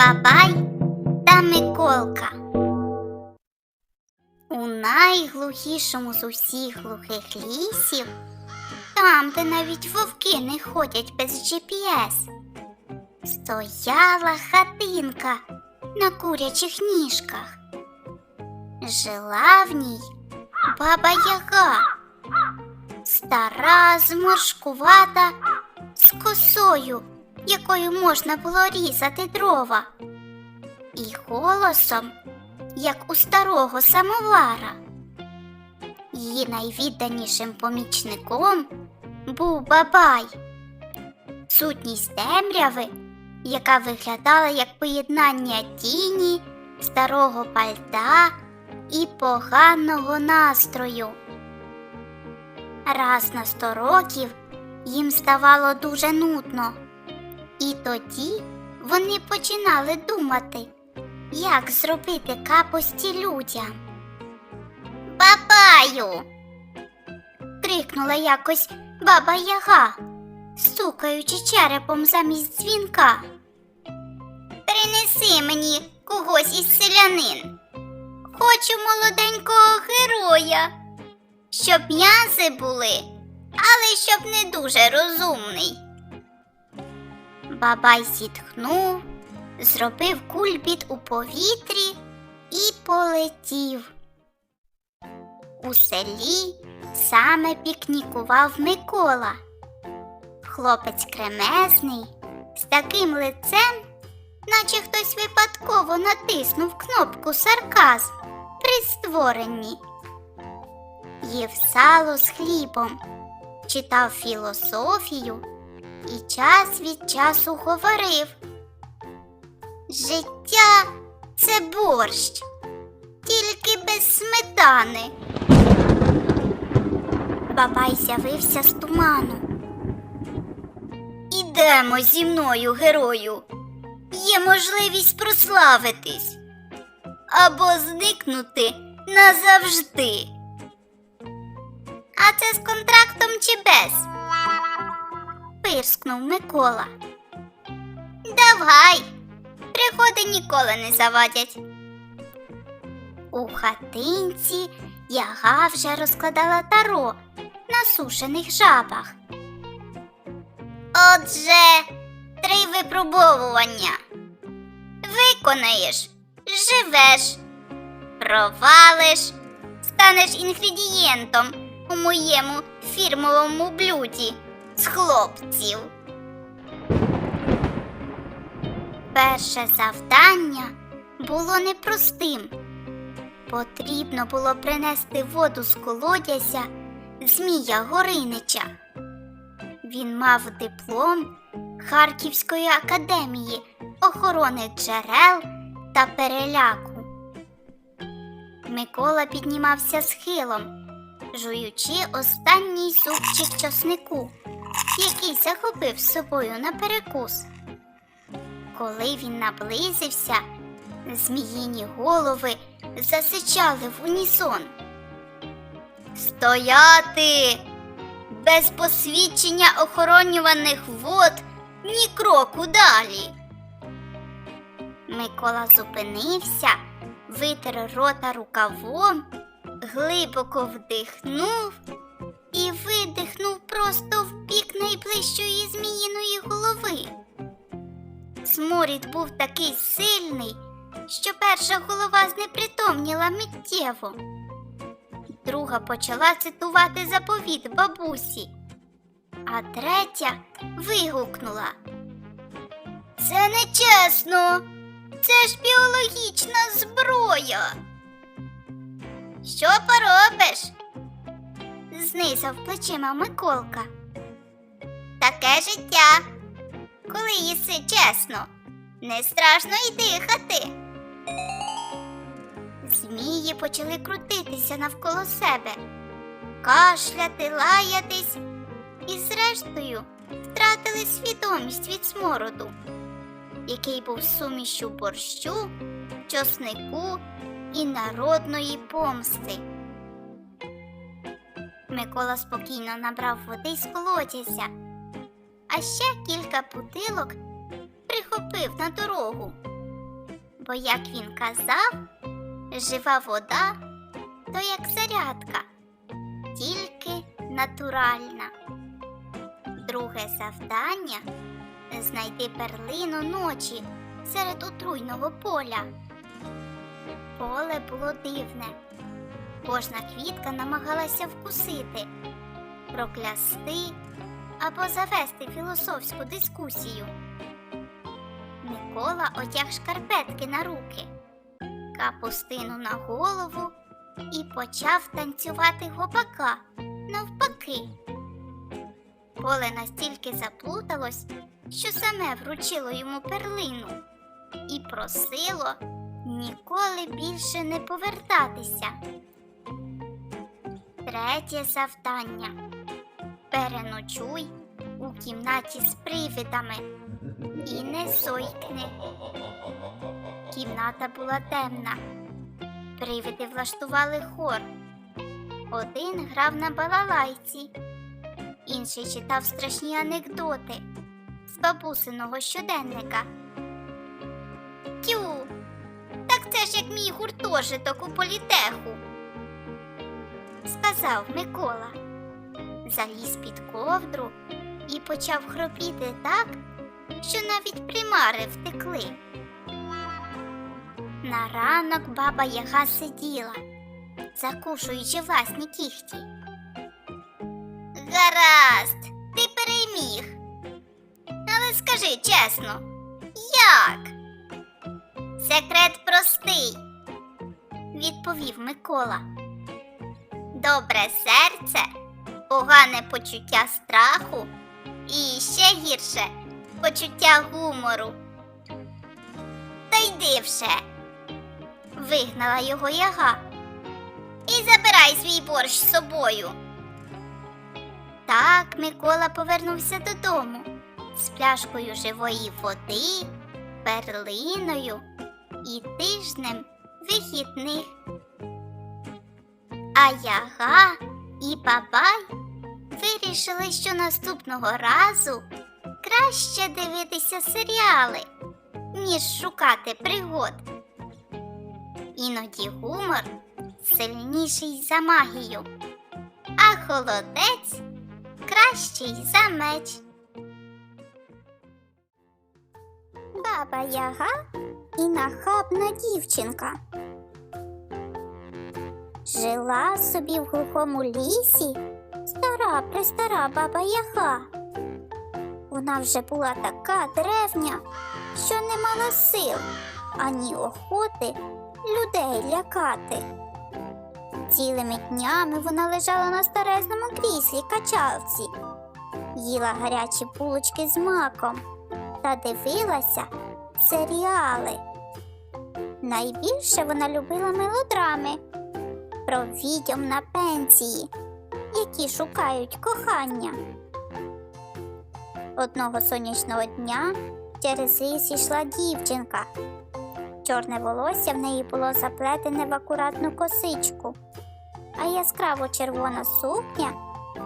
Бабай та Миколка. У найглухішому з усіх глухих лісів, там, де навіть вовки не ходять без GPS, стояла хатинка на курячих ніжках. Жила в ній баба Яга, стара, зморшкувата, з косою, якою можна було різати дрова, і голосом, як у старого самовара. Її найвідданішим помічником був бабай, сутність темряви, яка виглядала як поєднання тіні, старого пальта і поганого настрою. Раз на сто років їм ставало дуже нудно, і тоді вони починали думати, як зробити капості людям. Бабаю. крикнула якось баба Яга, стукаючи черепом замість дзвінка. Принеси мені когось із селянин. Хочу молоденького героя, щоб м'язи були, але щоб не дуже розумний. Бабай зітхнув, зробив кульбіт у повітрі і полетів. У селі саме пікнікував Микола. Хлопець кремезний, з таким лицем, наче хтось випадково натиснув кнопку сарказм при створенні. Їв сало з хлібом, читав філософію і час від часу говорив. Життя це борщ, тільки без сметани. Бабай з'явився з туману. Ідемо зі мною, герою. Є можливість прославитись або зникнути назавжди. А це з контрактом чи без? Пирскнув Микола. Давай, приходи ніколи не завадять. У хатинці яга вже розкладала таро на сушених жабах. Отже, три випробовування. Виконаєш, живеш, провалиш, станеш інгредієнтом у моєму фірмовому блюді з хлопців. Перше завдання було непростим. Потрібно було принести воду з колодязя Змія Горинича. Він мав диплом Харківської академії охорони джерел та переляку. Микола піднімався схилом, жуючи останній зубчик чоснику, який захопив з собою на перекус. Коли він наблизився, зміїні голови засичали в унісон. Стояти! Без посвідчення охоронюваних вод ні кроку далі. Микола зупинився, витер рота рукавом, глибоко вдихнув і видихнув просто в бік найближчої зміїної голови. Сморід був такий сильний, що перша голова знепритомніла миттєво. Друга почала цитувати заповіт бабусі, а третя вигукнула. Це нечесно, це ж біологічна зброя. Що поробиш? Знизав плечима Миколка. Таке життя, коли їси чесно. Не страшно й дихати. Змії почали крутитися навколо себе, кашляти, лаятись і, зрештою, втратили свідомість від смороду, який був сумішю борщу, чоснику і народної помсти. Микола спокійно набрав води з колодязя, а ще кілька бутилок прихопив на дорогу. Бо, як він казав, жива вода то як зарядка, тільки натуральна. Друге завдання знайти перлину ночі серед отруйного поля. Поле було дивне. Кожна квітка намагалася вкусити, проклясти або завести філософську дискусію. Микола одяг шкарпетки на руки, капустину на голову і почав танцювати гопака навпаки. Поле настільки заплуталось, що саме вручило йому перлину і просило ніколи більше не повертатися. Третє завдання. Переночуй у кімнаті з привидами і не зойкни. Кімната була темна. Привиди влаштували хор. Один грав на балалайці, інший читав страшні анекдоти з бабусиного щоденника. Тю, так це ж як мій гуртожиток у політеху, сказав Микола. Заліз під ковдру і почав хропіти так, що навіть примари втекли. На ранок баба Яга сиділа, закушуючи власні кіхті. Гаразд, ти переміг. Але скажи чесно, як? Секрет простий, відповів Микола. Добре серце, погане почуття страху і ще гірше почуття гумору. Та йди вже, вигнала його яга. І забирай свій борщ з собою. Так Микола повернувся додому з пляшкою живої води, перлиною і тижнем вихідних. А яга і бабай вирішили, що наступного разу краще дивитися серіали, ніж шукати пригод. Іноді гумор сильніший за магію, а холодець кращий за меч. Баба Яга і нахабна дівчинка. Жила собі в глухому лісі стара престара баба Яга. Вона вже була така древня, що не мала сил ані охоти людей лякати. Цілими днями вона лежала на старезному кріслі качалці, їла гарячі булочки з маком та дивилася серіали. Найбільше вона любила мелодрами про відьом на пенсії, які шукають кохання. Одного сонячного дня через ліс йшла дівчинка. Чорне волосся в неї було заплетене в акуратну косичку, а яскраво червона сукня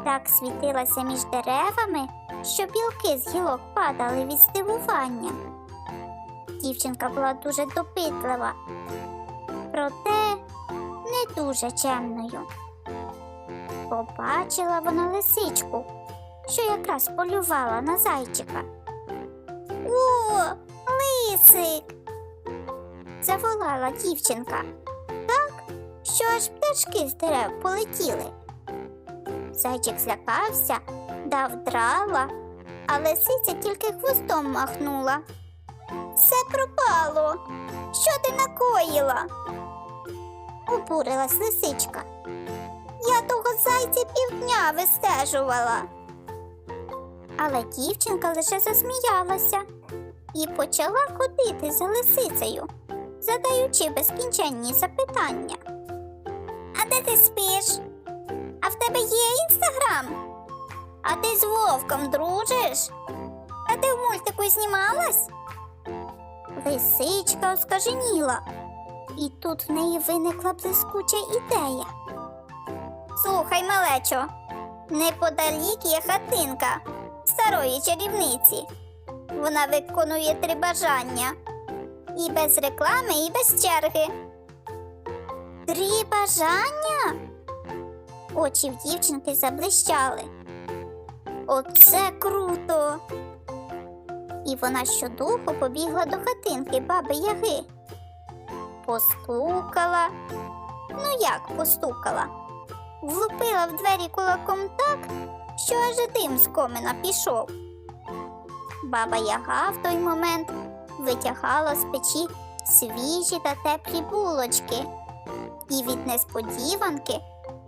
так світилася між деревами, що білки з гілок падали від здивування. Дівчинка була дуже допитлива, проте дуже чемною. Побачила вона лисичку, що якраз полювала на зайчика. О, лисик! заволала дівчинка так, що аж пташки з дерев полетіли. Зайчик злякався, дав драла, а лисиця тільки хвостом махнула. Все пропало. Що ти накоїла? Обурилась лисичка. Я того зайця півдня вистежувала. Але дівчинка лише засміялася. і почала ходити за лисицею, задаючи безкінченні запитання. А де ти спиш? А в тебе є інстаграм? А ти з вовком дружиш? А ти в мультику знімалась? Лисичка оскаженіла, і тут в неї виникла блискуча ідея. Слухай, малечо, неподалік є хатинка старої чарівниці. Вона виконує три бажання. І без реклами, і без черги. Три бажання? Очі в дівчинки заблищали. Оце круто. І вона щодуху побігла до хатинки баби Яги. Постукала. Ну як постукала? Влупила в двері кулаком так, що аж дим з комина пішов. Баба Яга в той момент витягала з печі свіжі та теплі булочки. І від несподіванки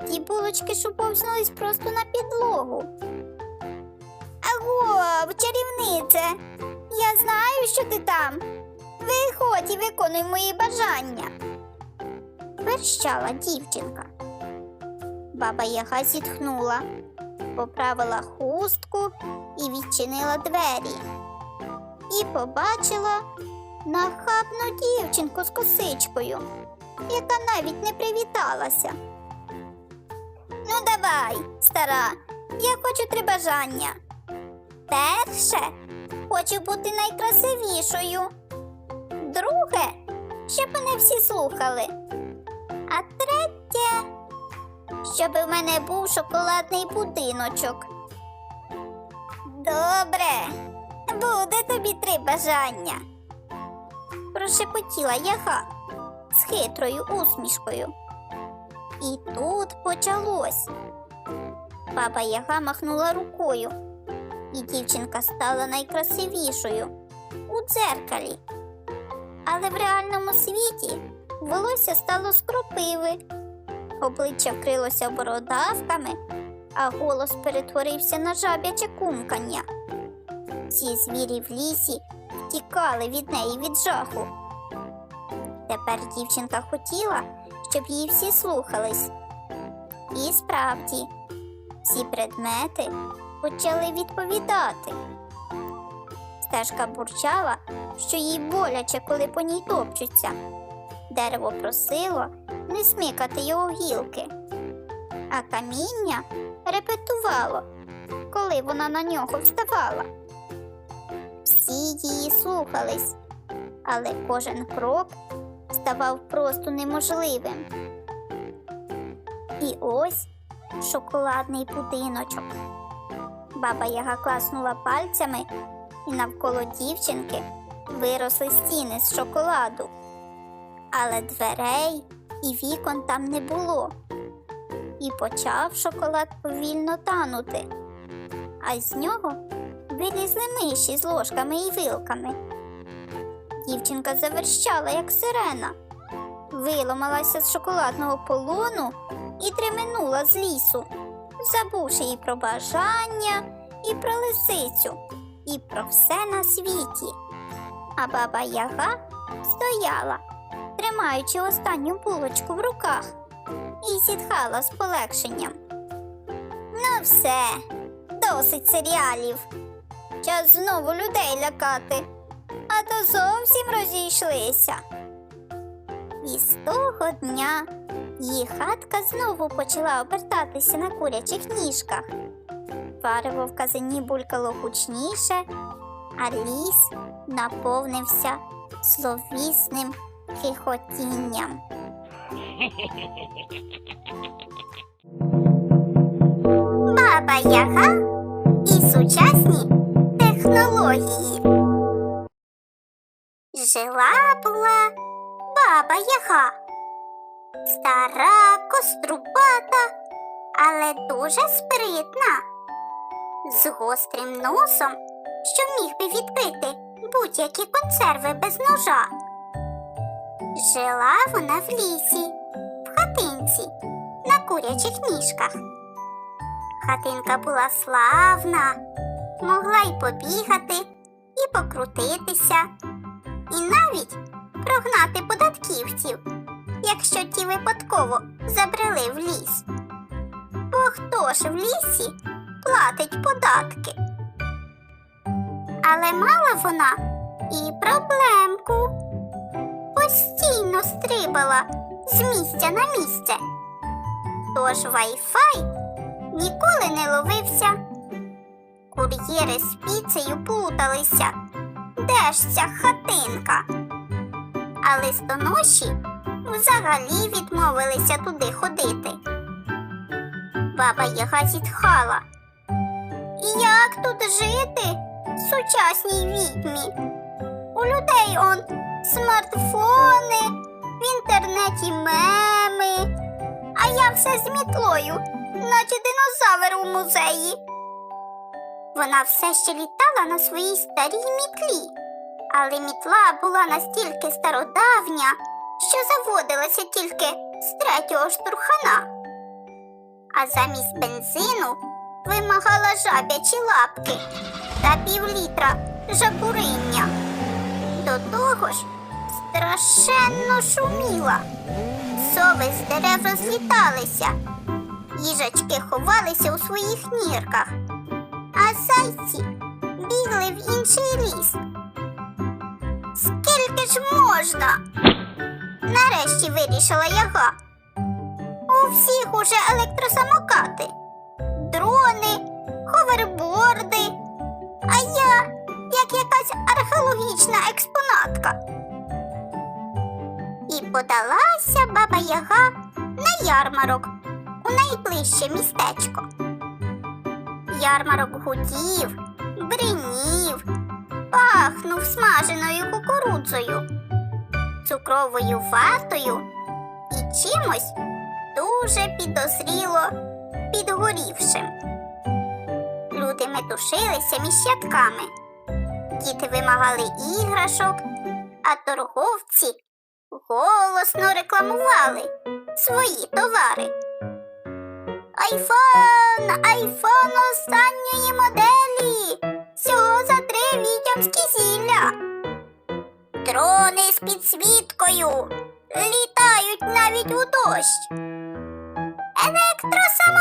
ті булочки шуповснулись просто на підлогу. Аго, чарівнице, я знаю, що ти там. Виходь і виконуй мої бажання. Верщала дівчинка. Баба Яга зітхнула, поправила хустку і відчинила двері. І побачила нахабну дівчинку з косичкою, яка навіть не привіталася. Ну, давай, стара, я хочу три бажання. Перше, хочу бути найкрасивішою. Друге, щоб мене всі слухали. А третє, щоб в мене був шоколадний будиночок. Добре, буде тобі три бажання. Прошепотіла яга з хитрою усмішкою. І тут почалось. Баба Яга махнула рукою, і дівчинка стала найкрасивішою у дзеркалі. Але в реальному світі волосся стало з кропиви, обличчя вкрилося бородавками, а голос перетворився на жаб'яче кумкання. Всі звірі в лісі втікали від неї від жаху. Тепер дівчинка хотіла, щоб її всі слухались. І справді, всі предмети почали відповідати. Стежка бурчала, що їй боляче, коли по ній топчуться. Дерево просило не смикати його гілки, а каміння репетувало, коли вона на нього вставала. Всі її слухались, але кожен крок ставав просто неможливим. І ось шоколадний будиночок. Баба Яга класнула пальцями, і навколо дівчинки виросли стіни з шоколаду. Але дверей і вікон там не було. І почав шоколад повільно танути, а з нього вилізли миші з ложками і вилками. Дівчинка заверщала, як сирена, виломалася з шоколадного полону і тременула з лісу, забувши і про бажання, і про лисицю, і про все на світі. А баба Яга стояла, тримаючи останню булочку в руках, і зітхала з полегшенням. Ну, все, досить серіалів. Час знову людей лякати, а то зовсім розійшлися. І з того дня її хатка знову почала обертатися на курячих ніжках. Варево в казані булькало гучніше, а ліс наповнився зловісним хихотінням. Баба Яга і сучасні технології. Жила була баба Яга. Стара, кострубата, але дуже спритна, з гострим носом, що міг би відкрити будь-які консерви без ножа. Жила вона в лісі, в хатинці, на курячих ніжках. Хатинка була славна, могла й побігати, і покрутитися, і навіть прогнати податківців, якщо ті випадково забрели в ліс. Бо хто ж в лісі платить податки? Але мала вона і проблемку. Постійно стрибала з місця на місце. Тож вайфай ніколи не ловився. Кур'єри з піцею плуталися. Де ж ця хатинка? А листоноші взагалі відмовилися туди ходити. Баба Яга зітхала. Як тут жити сучасній відьмі? У людей он смартфони, в інтернеті меми, а я все з мітлою, наче динозавр у музеї. Вона все ще літала на своїй старій мітлі, але мітла була настільки стародавня, що заводилася тільки з третього штурхана. А замість бензину вимагала жабячі лапки та півлітра жабуриння. До того ж, страшенно шуміла. Сови з дерев розліталися, їжачки ховалися у своїх нірках, а зайці бігли в інший ліс. Скільки ж можна? Нарешті вирішила яга. У всіх уже електросамокати, дрони, ховерборди, а я як якась археологічна експонатка. І подалася баба Яга на ярмарок у найближче містечко. Ярмарок гудів, бринів, пахнув смаженою кукурудзою, цукровою ватою і чимось дуже підозріло підгорівшим. Люди метушилися між ядками. Діти вимагали іграшок, а торговці голосно рекламували свої товари. Айфон, айфон останньої моделі. Всього за три відьомські зілля. Дрони з підсвіткою літають навіть у дощ.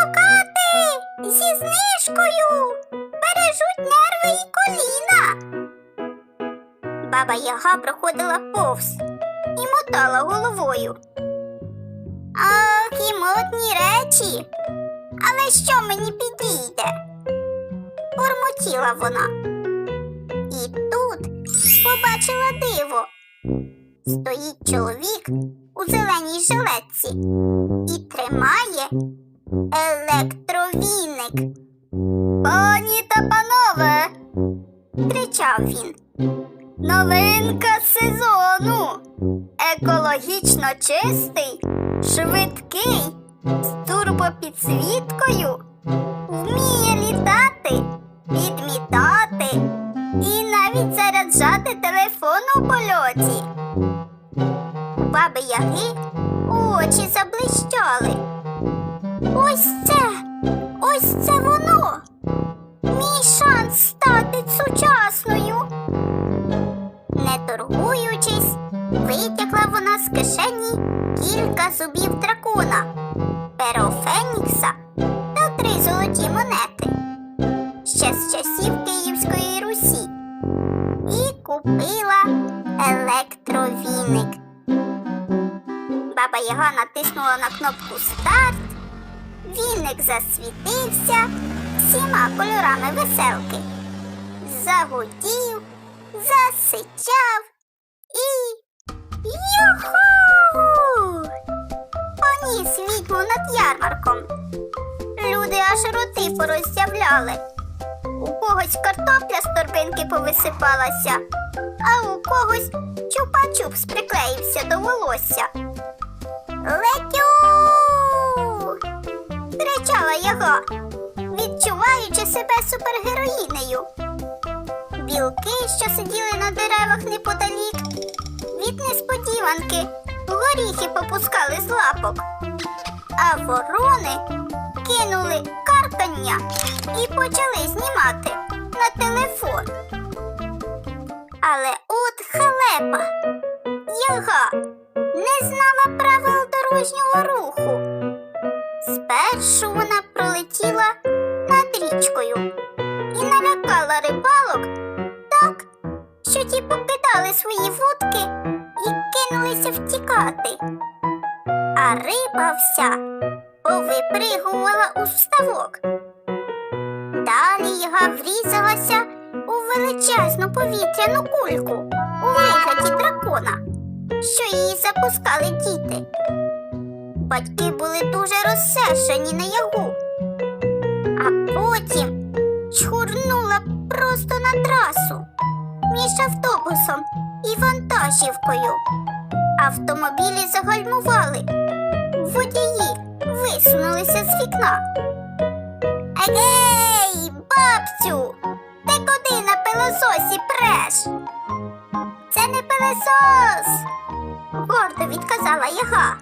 Електросамокати зі знижкою бережуть нерви і коліна. Баба Яга проходила повз і мотала головою. Ах, і модні речі. Але що мені підійде? Бурмотіла вона. І тут побачила диво. Стоїть чоловік у зеленій жилетці і тримає електровіник. Пані та панове, кричав він. Новинка сезону. Екологічно чистий, швидкий, з турбопідсвіткою, вміє літати, підмітати і навіть заряджати телефон у польоті. Баби Яги очі заблищали. Ось це, ось це воно. Мій шанс стати сучасною. Не торгуючись, витягла вона з кишені кілька зубів дракона, перо Фенікса та три золоті монети ще з часів Київської Русі і купила електровіник. Баба Яга натиснула на кнопку Старт. Віник засвітився всіма кольорами веселки. Загудів, засичав і. Юху! Поніс відьму над ярмарком. Люди аж роти пороззявляли. У когось картопля з торбинки повисипалася, а у когось чупа-чупс приклеївся до волосся. Летю! Кричала яга, відчуваючи себе супергероїнею. Білки, що сиділи на деревах неподалік, від несподіванки горіхи попускали з лапок, а ворони кинули каркання і почали знімати на телефон. Але от халепа. Яга не знала правил дорожнього руху. Спершу вона пролетіла над річкою і налякала рибалок так, що ті покидали свої вудки і кинулися втікати. А риба вся повипригувала у ставок. Далі яга врізалася у величезну повітряну кульку у вигляді дракона, що її запускали діти. Батьки були дуже розсершені на ягу, а потім чхурнула просто на трасу між автобусом і вантажівкою. Автомобілі загальмували. Водії висунулися з вікна. Егей, бабцю, ти куди на пилососі преш? Це не пилосос, гордо відказала яга.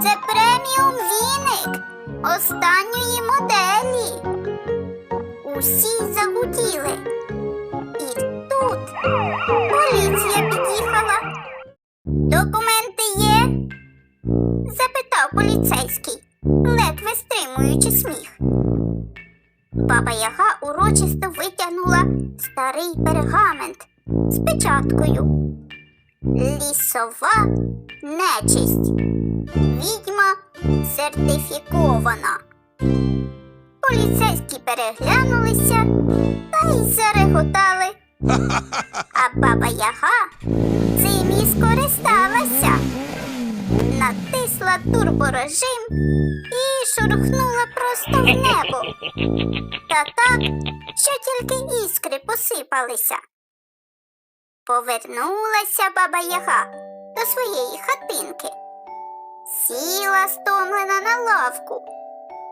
Це преміум віник останньої моделі. Усі загуділи. І тут поліція під'їхала. Документи є? запитав поліцейський, ледве стримуючи сміх. Баба Яга урочисто витягнула старий пергамент з печаткою. Лісова нечисть. Відьма сертифікована. Поліцейські переглянулися та й зареготали. А баба Яга цим і скористалася. Натисла турборежим і шурхнула просто в небо. Та так, що тільки іскри посипалися. Повернулася баба Яга до своєї хатинки, сіла стомлена на лавку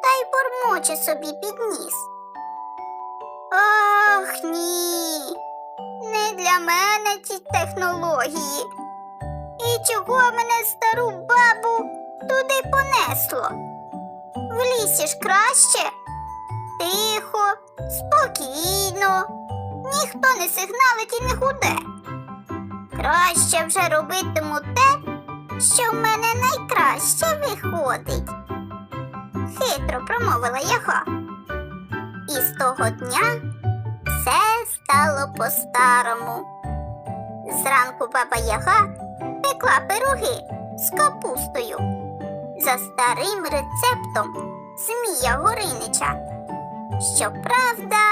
та й бурмоче собі підніс. Ах, ні, не для мене ці технології. І чого мене стару бабу туди понесло? В лісі ж краще. Тихо, спокійно, ніхто не сигналить і не гуде. Краще вже робитиму те, що в мене найкраще виходить. Хитро промовила яга. І з того дня все стало по-старому. Зранку баба Яга пекла пироги з капустою за старим рецептом Змія Горинича. Щоправда,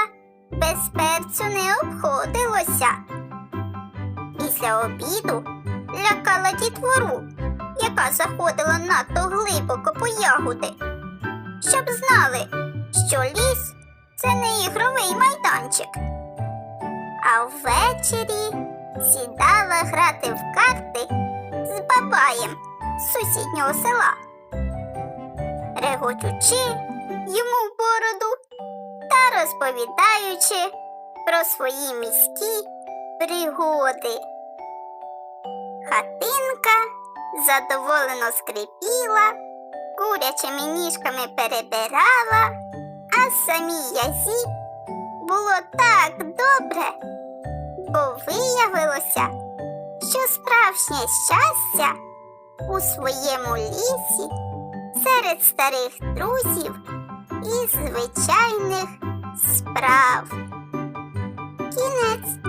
без перцю не обходилося. Після обіду лякала дітвору, яка заходила надто глибоко по ягоди, щоб знали, що ліс це не ігровий майданчик. А ввечері сідала грати в карти з бабаєм з сусіднього села, регочучи йому в бороду та розповідаючи про свої міські пригоди. Хатинка задоволено скрипіла, курячими ніжками перебирала, а самій язі було так добре, бо виявилося, що справжнє щастя у своєму лісі серед старих друзів і звичайних справ. Кінець.